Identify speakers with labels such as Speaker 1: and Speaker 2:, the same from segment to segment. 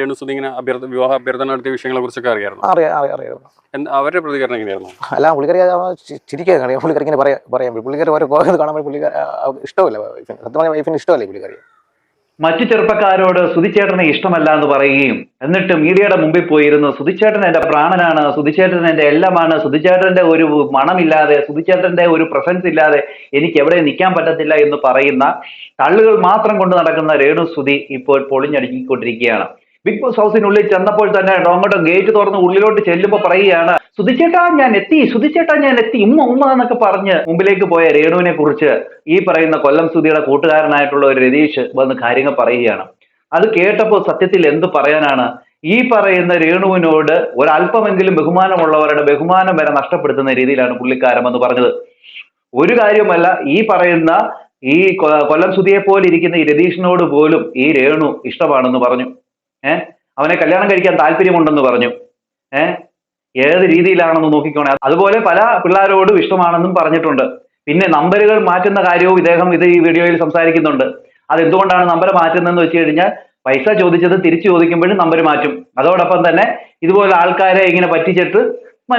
Speaker 1: രേണുസുതി ഇങ്ങനെ അഭ്യർത്ഥ വിവാഹ അഭ്യർത്ഥന നടത്തിയ വിഷയങ്ങളെ കുറിച്ചൊക്കെ അറിയാമായിരുന്നു
Speaker 2: അറിയാം അറിയാം അറിയാം.
Speaker 1: അവരുടെ പ്രതികരണം എങ്ങനെയായിരുന്നു?
Speaker 2: അല്ല പുള്ളിക്കാരി ചിരിക്കാൻ അറിയാം പുള്ളിക്കാരി ഇങ്ങനെ പറയാം പറയാം. പുള്ളിക്കാരി ഓരോ കോയത് കാണുമ്പോൾ പുള്ളിക്കാരി ഇഷ്ടമല്ല വൈഫിന്. സത്യം പറഞ്ഞാൽ വൈഫിന് ഇഷ്ടമല്ലേ പുള്ളിക്കാരി?
Speaker 3: മറ്റു ചെറുപ്പക്കാരോട് സുധിച്ചേട്ടനെ ഇഷ്ടമല്ല എന്ന് പറയുകയും എന്നിട്ട് മീഡിയയുടെ മുമ്പിൽ പോയിരുന്നു. സുധിച്ചേട്ടൻ എന്റെ പ്രാണനാണ്. സുധിച്ചേട്ടൻ എന്റെ എല്ലാമാണ്. സുധിച്ചേട്ടന്റെ ഒരു മണമില്ലാതെ സുധിച്ചേട്ടന്റെ ഒരു പ്രസൻസ് ഇല്ലാതെ എനിക്ക് എവിടെ നിൽക്കാൻ പറ്റത്തില്ല എന്ന് പറയുന്ന തള്ളുകൾ മാത്രം കൊണ്ട് നടക്കുന്ന രേണു സുധി ഇപ്പോൾ പൊളിഞ്ഞടുക്കിക്കൊണ്ടിരിക്കുകയാണ്. ബിഗ് ബോസ് ഹൗസിനുള്ളിൽ ചെന്നപ്പോൾ തന്നെ അങ്ങോട്ട് ഗേറ്റ് തുറന്ന് ഉള്ളിലോട്ട് ചെല്ലുമ്പോൾ പറയുകയാണ് സുധിച്ചേട്ടാ ഞാൻ എത്തി സുധിച്ചേട്ടാ ഞാൻ എത്തി ഉമ്മ ഉമ്മ എന്നൊക്കെ പറഞ്ഞ് മുമ്പിലേക്ക് പോയ രേണുവിനെ കുറിച്ച് ഈ പറയുന്ന കൊല്ലം സുധിയുടെ കൂട്ടുകാരനായിട്ടുള്ള ഒരു രതീഷ് വന്ന് കാര്യങ്ങൾ പറയുകയാണ്. അത് കേട്ടപ്പോൾ സത്യത്തിൽ എന്ത് പറയാനാണ്? ഈ പറയുന്ന രേണുവിനോട് ഒരല്പമെങ്കിലും ബഹുമാനമുള്ളവരുടെ ബഹുമാനം വരെ നഷ്ടപ്പെടുത്തുന്ന രീതിയിലാണ് പുള്ളിക്കാരം എന്ന് പറഞ്ഞത്. ഒരു കാര്യമല്ല ഈ പറയുന്ന ഈ കൊല്ലം സുധിയെ പോലെ ഇരിക്കുന്ന ഈ രതീഷിനോട് പോലും ഈ രേണു ഇഷ്ടമാണെന്ന് പറഞ്ഞു. ഏഹ് അവനെ കല്യാണം കഴിക്കാൻ താല്പര്യമുണ്ടെന്ന് പറഞ്ഞു. ഏഹ് ഏത് രീതിയിലാണെന്ന് നോക്കിക്കോണേ. അതുപോലെ പല പിള്ളേരോടും ഇഷ്ടമാണെന്നും പറഞ്ഞിട്ടുണ്ട്. പിന്നെ നമ്പറുകൾ മാറ്റുന്ന കാര്യവും ഇദ്ദേഹം ഇത് ഈ വീഡിയോയിൽ സംസാരിക്കുന്നുണ്ട്. അതെന്തുകൊണ്ടാണ് നമ്പർ മാറ്റുന്നതെന്ന് വെച്ച് കഴിഞ്ഞാൽ പൈസ ചോദിച്ചത് തിരിച്ചു ചോദിക്കുമ്പോഴും നമ്പർ മാറ്റും. അതോടൊപ്പം തന്നെ ഇതുപോലെ ആൾക്കാരെ ഇങ്ങനെ പറ്റിച്ചിട്ട്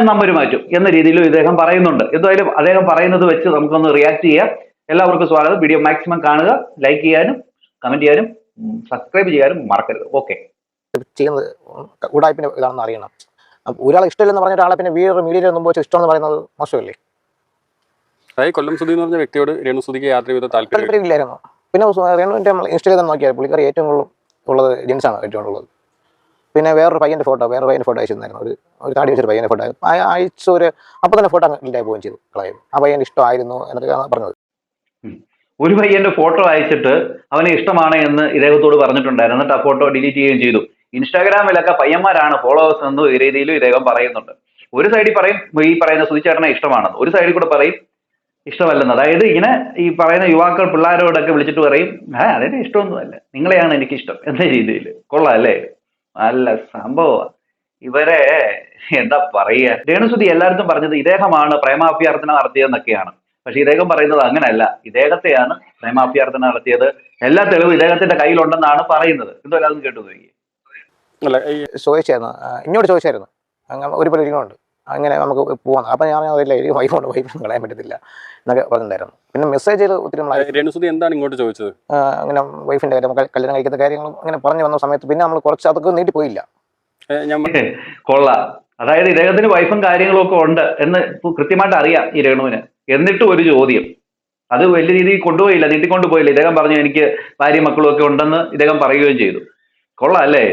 Speaker 3: നമ്പർ മാറ്റും എന്ന രീതിയിലും ഇദ്ദേഹം പറയുന്നുണ്ട്. എന്തായാലും അദ്ദേഹം പറയുന്നത് വെച്ച് നമുക്കൊന്ന് റിയാക്ട് ചെയ്യാം. എല്ലാവർക്കും സ്വാഗതം. വീഡിയോ മാക്സിമം കാണുക ലൈക്ക് ചെയ്യാനും കമന്റ് ചെയ്യാനും സബ്സ്ക്രൈബ് ചെയ്യാനും മറക്കരുത്. ഓക്കെ
Speaker 2: ചെയ്യുന്നത് കൂടായ്പിന്റെ ഇതാണെന്ന് അറിയണം. ഒരാൾ ഒരാളെ ഇഷ്ടമില്ലെന്ന് പറഞ്ഞ ഒരാളെ പിന്നെ വീട് മീഡിയയിൽ ഒന്നും പോയി ഇഷ്ടം എന്ന് പറയുന്നത് മോശമല്ലേ?
Speaker 1: അതായത് കൊല്ലം സുധി എന്ന് പറഞ്ഞ വ്യക്തിയോട് യാത്ര ചെയ്ത താല്പര്യം
Speaker 2: ഇല്ലായിരുന്നു പിന്നെ രേണുവിന്റെ ഇൻസ്റ്റയിൽ തന്നെ നോക്കിയാൽ പുള്ളിക്കാർ ഏറ്റവും കൂടുതൽ ഉള്ളത് ജെൻസാണ് ഏറ്റവും കൂടുതൽ ഉള്ളത്. പിന്നെ വേറൊരു പയ്യന്റെ ഫോട്ടോ വേറൊരു പയ്യന്റെ ഫോട്ടോ അയച്ചിരുന്നായിരുന്നു. ഒരു ഒരു താടി വെച്ചൊരു പയ്യന്റെ ഫോട്ടോ അയച്ച. ഒരു അപ്പോൾ തന്നെ ഫോട്ടോ ഇല്ലായി പോവുകയും ചെയ്തു. കളയും ആ പയ്യന്റെ ഇഷ്ടമായിരുന്നു എന്നൊക്കെയാണ് പറഞ്ഞത്.
Speaker 3: ഒരു പയ്യന്റെ ഫോട്ടോ അയച്ചിട്ട് അവന് ഇഷ്ടമാണ് എന്ന് ഇദ്ദേഹത്തോട് പറഞ്ഞിട്ടുണ്ടായിരുന്നു. എന്നിട്ട് ആ ഫോട്ടോ ഡിലീറ്റ് ചെയ്യുകയും ചെയ്തു. ഇൻസ്റ്റാഗ്രാമിലൊക്കെ പയ്യന്മാരാണ് ഫോളോവേഴ്സ് എന്ന് രീതിയിലും ഇദ്ദേഹം പറയുന്നുണ്ട്. ഒരു സൈഡിൽ പറയും ഈ പറയുന്ന സുധിച്ചേട്ടനെ ഇഷ്ടമാണെന്ന്. ഒരു സൈഡിൽ കൂടെ പറയും ഇഷ്ടമല്ലെന്ന്. അതായത് ഇങ്ങനെ ഈ പറയുന്ന യുവാക്കൾ പിള്ളേരോടൊക്കെ വിളിച്ചിട്ട് പറയും ഏഹ് അതിന്റെ ഇഷ്ടമൊന്നുമല്ല. നിങ്ങളെയാണ് എനിക്ക് ഇഷ്ടം എന്ന രീതിയിൽ കൊള്ളാം അല്ലേ? നല്ല സംഭവം ഇവരെ എന്താ പറയുക രേണുസുതി എല്ലായിടത്തും പറഞ്ഞത് ഇദ്ദേഹമാണ് പ്രേമാഭ്യർത്ഥന നടത്തിയതെന്നൊക്കെയാണ്. പക്ഷെ ഇദ്ദേഹം പറയുന്നത് അങ്ങനെയല്ല. ഇദ്ദേഹത്തെയാണ് പ്രേമാഭ്യർത്ഥന നടത്തിയത്. എല്ലാ തെളിവും ഇദ്ദേഹത്തിന്റെ കയ്യിലുണ്ടെന്നാണ് പറയുന്നത്. എന്തോ അതും കേട്ടു നോക്കി
Speaker 1: അല്ല ഈ
Speaker 2: ചോദിച്ചായിരുന്നു. എന്നോട് ചോദിച്ചായിരുന്നു. അങ്ങനെ ഒരു പരിപാടികളുണ്ട് അങ്ങനെ നമുക്ക് പോകാം അപ്പം ഞാൻ അതില്ല ഈ വൈഫ് ഉണ്ട്. വൈഫ് കളയാൻ പറ്റത്തില്ല. എന്നൊക്കെ പറഞ്ഞിട്ടുണ്ടായിരുന്നു. പിന്നെ മെസ്സേജിൽ ഒത്തിരി
Speaker 1: എന്താണ് ഇങ്ങോട്ട് ചോദിച്ചത്?
Speaker 2: അങ്ങനെ വൈഫിന്റെ കാര്യം നമുക്ക് കല്യാണം കഴിക്കുന്ന കാര്യങ്ങളും അങ്ങനെ പറഞ്ഞു വന്ന സമയത്ത് പിന്നെ നമ്മൾ കുറച്ച് അതൊക്കെ നീട്ടി പോയില്ല.
Speaker 1: ഞാൻ
Speaker 3: കൊള്ളാം. അതായത് ഇദ്ദേഹത്തിന് വൈഫും കാര്യങ്ങളും ഒക്കെ ഉണ്ട് എന്ന് കൃത്യമായിട്ട് അറിയാം ഈ രേണുവിന്. എന്നിട്ടും ഒരു ചോദ്യം. അത് വലിയ രീതിയിൽ കൊണ്ടുപോയില്ല നീട്ടിക്കൊണ്ടുപോയില്ല ഇദ്ദേഹം പറഞ്ഞു എനിക്ക് ഭാര്യ മക്കളും ഒക്കെ ഉണ്ടെന്ന് ഇദ്ദേഹം പറയുകയും ചെയ്തു. കൊള്ളാം അല്ലേ?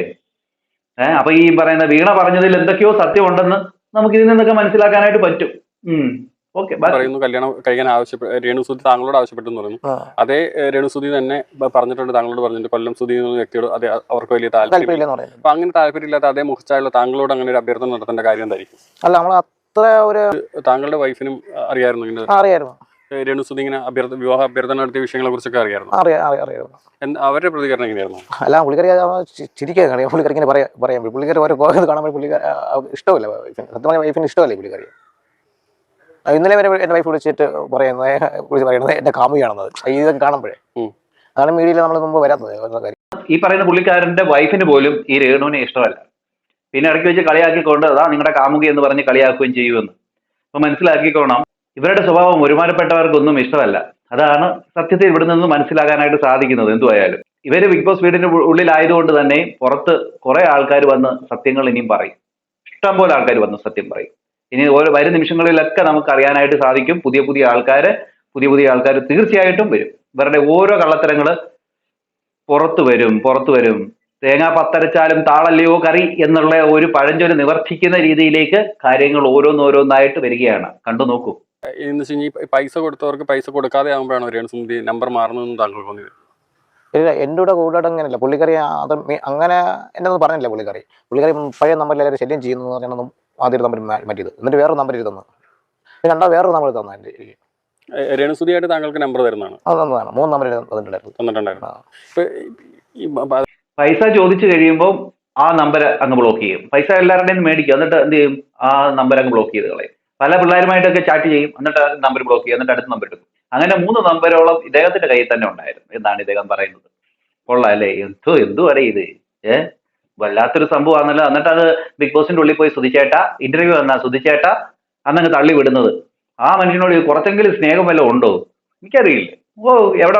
Speaker 3: ഏഹ് അപ്പൊ ഈ പറയുന്ന വീണ പറഞ്ഞതിൽ എന്തൊക്കെയോ സത്യമുണ്ടെന്ന് നമുക്ക് ഇതിൽ നിന്നൊക്കെ മനസ്സിലാക്കാനായിട്ട് പറ്റും.
Speaker 1: പറയുന്നു കല്യാണം കഴിക്കാൻ ആവശ്യപ്പെട്ട രേണുസുതി താങ്കളോട് ആവശ്യപ്പെട്ടു പറഞ്ഞു പറയുന്നു അതേ രേണുസുതി തന്നെ പറഞ്ഞിട്ടുണ്ട് താങ്കളോട് പറഞ്ഞിട്ട് കൊല്ലം സുധി എന്ന വ്യക്തിയോട് അതെ അവർക്ക് വലിയ താല്പര്യം അപ്പൊ അങ്ങനെ താല്പര്യമില്ലാത്ത അതേ മുഖച്ചായുള്ള താങ്കളോട് അങ്ങനെ ഒരു അഭ്യർത്ഥന നടത്തേണ്ട കാര്യം എന്തായിരിക്കും?
Speaker 2: അല്ല നമ്മൾ അത്ര ഒരു
Speaker 1: താങ്കളുടെ വൈഫിനും അറിയായിരുന്നു
Speaker 2: അറിയായിരുന്നു.
Speaker 1: രേണുസുതി ഇങ്ങനെ അഭ്യർത്ഥ വിവാഹ അഭ്യർത്ഥന നടത്തിയ വിഷയങ്ങളെ കുറിച്ചൊക്കെ അറിയാമായിരുന്നു
Speaker 2: അറിയാം അറിയാം.
Speaker 1: എന്ത് അവരുടെ പ്രതികരണം എങ്ങനെയായിരുന്നു?
Speaker 2: അല്ല പുള്ളിക്കാരി ചിരിക്കാൻ അറിയാം പുള്ളിക്കാരി ഇങ്ങനെ പറയാം പറയാം. പുള്ളിക്കാരി ഓരോ കോയത് കാണുമ്പോൾ പുള്ളിക്കാരി ഇഷ്ടമല്ല? സത്യമായ വൈഫിന് ഇഷ്ടമല്ലേ പുള്ളിക്കാരി? ഇന്നലെ വരെ എന്റെ വൈഫ് വിളിച്ചിട്ട് പറയുന്നത് വിളിച്ച് പറയുന്നത് എന്റെ കാമുകയാണെന്നത്. ഇതൊക്കെ കാണുമ്പോഴേ. അതാണ് മീഡിയയിൽ നമ്മൾ മുമ്പ് വരാത്തത്.
Speaker 3: ഈ പറയുന്ന പുള്ളിക്കാരന്റെ വൈഫിന് പോലും ഈ രേണുവിനെ ഇഷ്ടമല്ല. പിന്നെ ഇടയ്ക്ക് വെച്ച് കളിയാക്കിക്കൊണ്ട് അതാ നിങ്ങളുടെ കാമുകി എന്ന് പറഞ്ഞ് കളിയാക്കുകയും ചെയ്യുമെന്ന്. അപ്പൊ മനസ്സിലാക്കിക്കോണം ഇവരുടെ സ്വഭാവം ഒരുമാനപ്പെട്ടവർക്കൊന്നും ഇഷ്ടമല്ല. അതാണ് സത്യത്തെ ഇവിടെ നിന്ന് മനസ്സിലാകാനായിട്ട് സാധിക്കുന്നത്. എന്തുവായാലും ഇവർ ബിഗ് ബോസ് വീടിന്റെ ഉള്ളിലായതുകൊണ്ട് തന്നെ പുറത്ത് കുറെ ആൾക്കാർ വന്ന് സത്യങ്ങൾ ഇനിയും പറയും. ഇഷ്ടം പോലെ ആൾക്കാർ വന്ന് സത്യം പറയും. ഇനി ഓരോ വരും നിമിഷങ്ങളിലൊക്കെ നമുക്ക് അറിയാനായിട്ട് സാധിക്കും. പുതിയ പുതിയ ആൾക്കാർ പുതിയ പുതിയ ആൾക്കാർ തീർച്ചയായിട്ടും വരും. ഇവരുടെ ഓരോ കള്ളത്തരങ്ങൾ പുറത്തു വരും പുറത്തു വരും. തേങ്ങ പത്തരച്ചാലും താളല്ലയോ കറി എന്നുള്ള ഒരു പഴഞ്ചൊല്ല് നിവർത്തിക്കുന്ന രീതിയിലേക്ക് കാര്യങ്ങൾ ഓരോന്നോരോന്നായിട്ട് വരികയാണ്. കണ്ടു നോക്കൂ.
Speaker 1: എന്ന് വെച്ച് കഴിഞ്ഞാൽ പൈസ കൊടുത്തവർക്ക് പൈസ കൊടുക്കാതെ ആകുമ്പോഴാണ് രേണുസുതി നമ്പർ മാറുന്നതെന്ന് താങ്കൾ തോന്നിയത്?
Speaker 2: ഇല്ല എന്റെ കൂടെ കൂടാതെ അങ്ങനെയല്ല. പുള്ളിക്കറി അത് അങ്ങനെ എന്റെ ഒന്നും പറഞ്ഞില്ല പുള്ളിക്കറി പുള്ളിക്കറി പഴയ നമ്പറിൽ എല്ലാവരും ശല്യം ചെയ്യുന്നു എന്ന് പറഞ്ഞാൽ ആദ്യം നമ്പർ മാറ്റിയത്. എന്നിട്ട് വേറൊരു നമ്പർ തന്നു. പിന്നെ രണ്ടാ വേറൊരു നമ്പർ തന്നു
Speaker 1: എന്റെ രേണുസുതിയായിട്ട് താങ്കൾക്ക് നമ്പർ തരുന്നതാണ്?
Speaker 2: അത് തന്നതാണ്. മൂന്ന് നമ്പർ തന്നിട്ടുണ്ടായിരുന്നു.
Speaker 3: പൈസ ചോദിച്ചു കഴിയുമ്പോൾ ആ നമ്പർ അങ്ങ് ബ്ലോക്ക് ചെയ്യും. പൈസ എല്ലാവരുടെയും മേടിക്കും. എന്നിട്ട് എന്ത് ചെയ്യും? ആ നമ്പർ അങ്ങ് ബ്ലോക്ക് ചെയ്ത് കളയും. പല പിള്ളേരുമായിട്ടൊക്കെ ചാറ്റ് ചെയ്യും. എന്നിട്ട് നമ്പർ ബ്ലോക്ക് ചെയ്യും. എന്നിട്ട് അടുത്ത നമ്പർ എടുക്കും. അങ്ങനെ മൂന്ന് നമ്പരോളം ഇദ്ദേഹത്തിന്റെ കയ്യിൽ തന്നെ ഉണ്ടായിരുന്നു. എന്നാണ് ഇദ്ദേഹം പറയുന്നത്. കൊള്ളാം അല്ലേ എന്തോ എന്തോ അറിയ ഇത്? ഏ? വല്ലാത്തൊരു സംഭവമാണല്ലോ. എന്നിട്ട് അത് ബിഗ് ബോസിന്റെ ഉള്ളിൽ പോയി സുധിച്ചേട്ട ഇന്റർവ്യൂ വന്ന സുധിച്ചേട്ട അന്നങ്ങ് തള്ളി വിടുന്നത്. ആ മനുഷ്യനോട് കുറച്ചെങ്കിലും സ്നേഹം വല്ലതും ഉണ്ടോ? എനിക്കറിയില്ല. ഓ എവിടെ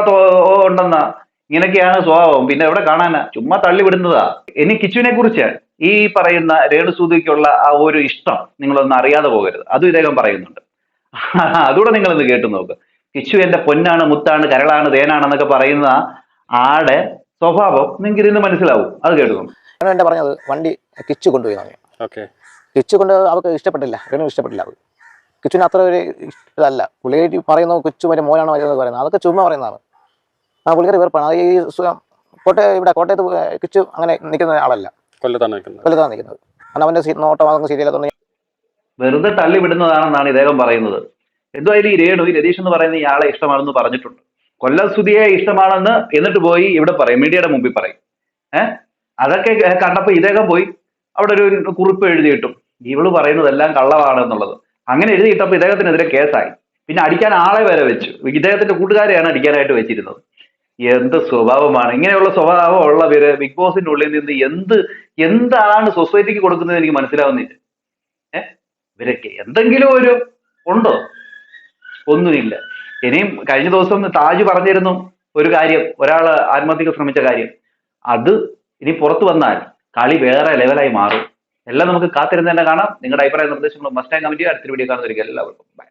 Speaker 3: ഉണ്ടെന്നാ? ഇങ്ങനെയൊക്കെയാണ് സ്വഭാവം. പിന്നെ എവിടെ കാണാനാ? ചുമ്മാ തള്ളി വിടുന്നതാ. ഇനി കിച്ചുവിനെ കുറിച്ച് ഈ പറയുന്ന രേണുസൂതിക്കുള്ള ആ ഒരു ഇഷ്ടം നിങ്ങളൊന്നും അറിയാതെ പോകരുത്. അതും ഇദ്ദേഹം പറയുന്നുണ്ട്. അതുകൂടെ നിങ്ങളൊന്ന് കേട്ടു നോക്ക്. കിച്ചു എന്റെ പൊന്നാണ് മുത്താണ് കരളാണ് തേനാണ് എന്നൊക്കെ പറയുന്ന ആടെ സ്വഭാവം നിങ്ങൾക്ക് ഇതിന് മനസ്സിലാവും. അത് കേട്ടു നോക്ക്.
Speaker 2: എന്റെ പറഞ്ഞത്? വണ്ടി കിച്ചു കൊണ്ടുപോയി പറഞ്ഞു
Speaker 1: ഓക്കെ.
Speaker 2: കിച്ചു കൊണ്ട് അവർക്ക് ഇഷ്ടപ്പെട്ടില്ല. രേണു ഇഷ്ടപ്പെട്ടില്ല അവർ കിച്ചുവിന് അത്ര ഒരു ഇതല്ല. പുള്ളിക്കാരി പറയുന്നു കിച്ചു മറ്റേ മോനാണ് വരുന്നത് പറയുന്നത് അതൊക്കെ ചുമ്മാ പറയുന്നതാണ്. ആ പുള്ളിക്കാരി വെറുപ്പാണ്. അത് ഈ കോട്ടയം ഇവിടെ കോട്ടയത്ത് കിച്ചു അങ്ങനെ നിൽക്കുന്ന ആളല്ല.
Speaker 1: കൊല്ലത്താണ് നിൽക്കുന്നത്.
Speaker 2: വലുതാണ് നിൽക്കുന്നത്. കാരണം അവന്റെ സീ- നോട്ടം അതൊന്നും ശരിയല്ലാത്തതുകൊണ്ട്
Speaker 3: വെറുതെ തള്ളി വിടുന്നതാണെന്നാണ് ഇദ്ദേഹം പറയുന്നത്. എന്തായാലും ഈ രേണു ഈ രതീഷ് എന്ന് പറയുന്ന ഇയാളെ ഇഷ്ടമാണെന്ന് പറഞ്ഞിട്ടുണ്ട്. കൊല്ലം സ്തുതിയെ ഇഷ്ടമാണെന്ന് എന്നിട്ട് പോയി ഇവിടെ പറയും മീഡിയയുടെ മുമ്പിൽ പറയും. ഏഹ് അതൊക്കെ കണ്ടപ്പോൾ കണ്ടപ്പോ ഇദ്ദേഹം പോയി അവിടെ ഒരു കുറിപ്പ് എഴുതിയിട്ടും ഇവൾ പറയുന്നതെല്ലാം കള്ളമാണ് എന്നുള്ളത്. അങ്ങനെ എഴുതിയിട്ടപ്പോ ഇദ്ദേഹത്തിനെതിരെ കേസായി. പിന്നെ അടിക്കാൻ ആളെ വരെ വെച്ചു. ഇദ്ദേഹത്തിന്റെ കൂട്ടുകാരെയാണ് അടിക്കാനായിട്ട് വെച്ചിരുന്നത്. എന്ത് സ്വഭാവമാണ്? ഇങ്ങനെയുള്ള സ്വഭാവം ഉള്ളവര് ബിഗ് ബോസിന്റെ ഉള്ളിൽ നിന്ന് എന്ത് എന്താണ് സൊസൈറ്റിക്ക് കൊടുക്കുന്നത് എനിക്ക് മനസ്സിലാവുന്നില്ല. ഏഹ് ഇവരൊക്കെ എന്തെങ്കിലും ഒരു ഉണ്ടോ? ഒന്നുമില്ല. ഇനിയും കഴിഞ്ഞ ദിവസം താജ് പറഞ്ഞിരുന്നു ഒരു കാര്യം ഒരാൾ ആത്മഹത്യക്ക് ശ്രമിച്ച കാര്യം. അത് ഇനി പുറത്തു വന്നാൽ കളി വേറെ ലെവലായി മാറും. എല്ലാം നമുക്ക് കാത്തിരുന്ന് തന്നെ കാണാം. നിങ്ങളുടെ അഭിപ്രായ നിർദ്ദേശങ്ങളും മസ്റ്റാങ് കമന്റ് അടുത്തൊരു വീഡിയോ കാണുന്നതായിരിക്കും. എല്ലാവർക്കും ബൈ